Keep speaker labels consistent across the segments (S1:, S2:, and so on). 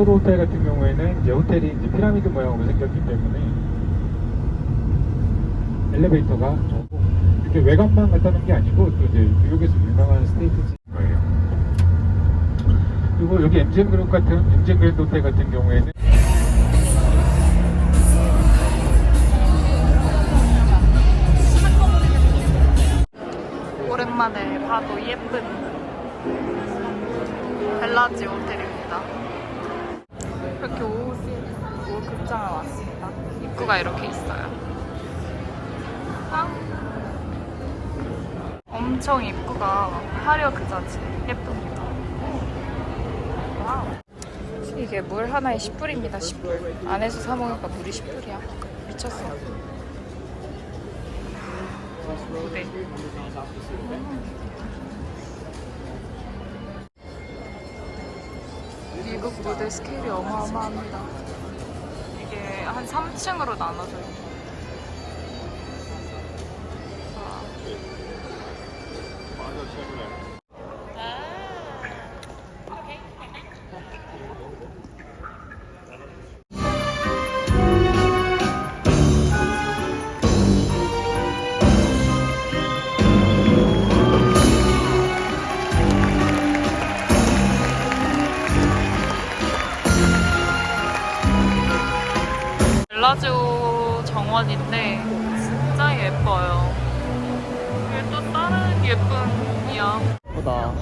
S1: 숙소 호텔 같은 경우에는 이제 호텔이 이제 피라미드 모양으로 생겼기 때문에 엘리베이터가 이렇게 외관만 갖다는 게 아니고 또 이제 뉴욕에서 유명한 스테이크집 그리고 여기 MGM 그룹 같은 MGM 그랜드 호텔 같은 경우에는
S2: 오랜만에 봐도 예쁜 벨라지 호텔입니다. 이렇게 오후 오후 극장을 왔습니다. 입구가 이렇게 있어요. 아. 엄청 입구가 화려 그자지 예쁩니다. 이게 물 하나에 10불입니다. 10불. 안에서 사 먹으니까 물이 10불이야. 미쳤어. 무대. 미국 무대 스케일이 어마어마합니다. 이게 한 3층으로 나눠져 있고. 벨라지오 정원인데 진짜 예뻐요. 이게 또 다른 예쁜이야.
S3: 예쁘다.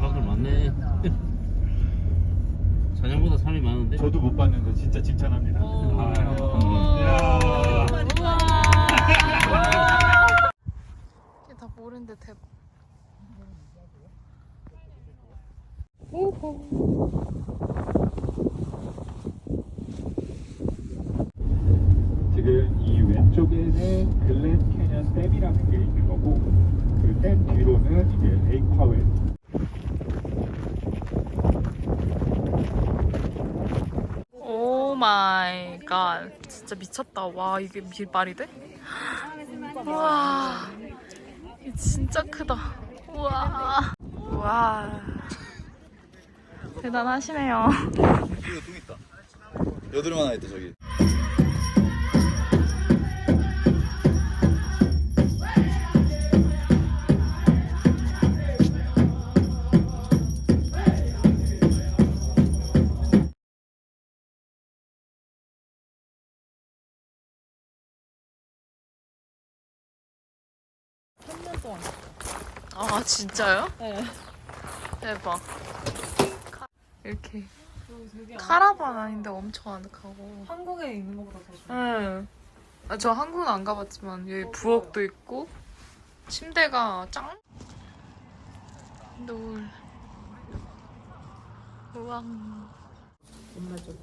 S3: 사람들 많네. 자녀보다 사람이 많은데?
S1: 저도 못 봤는데 진짜 칭찬합니다. 아유. 이야.
S2: 이게 다 모르는데 대박.
S1: 지금 이 왼쪽에는 글렌 캐년 댐이라는 게 있는 거고 그 댐 뒤로는 이게 레이크 파웰
S2: 오 마이 갓. 진짜 미쳤다. 와, 이게 미- 말이 돼? 와. 진짜 크다. 우와. 와. 대단하시네요.
S4: 여드름 하나 있다 저기.
S2: 아, 진짜요? 네. 대박. 카- 이렇게. 카라반 아닌데 엄청 아늑하고.
S5: 한국에 있는 것보다 더 좋아.
S2: 네. 아, 저 한국은 안 가봤지만 여기 부엌도 있고 침대가 짱. 노을. 우왕.
S5: 엄마 좀.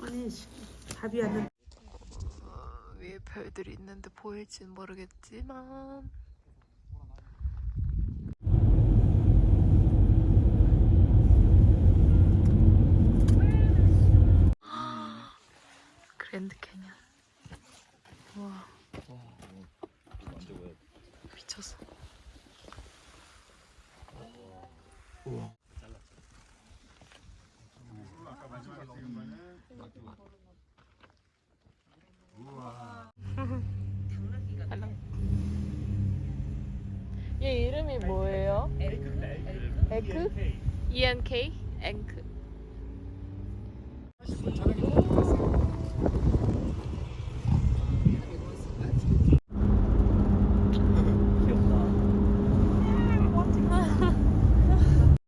S5: 아니 안 나.
S2: 어, 별들이 있는데 보일진 모르겠지만. 그랜드 캐년.
S4: 우와.
S2: 미쳤어. 우와. 이름이 뭐예요? 에크? ENK? 앵크.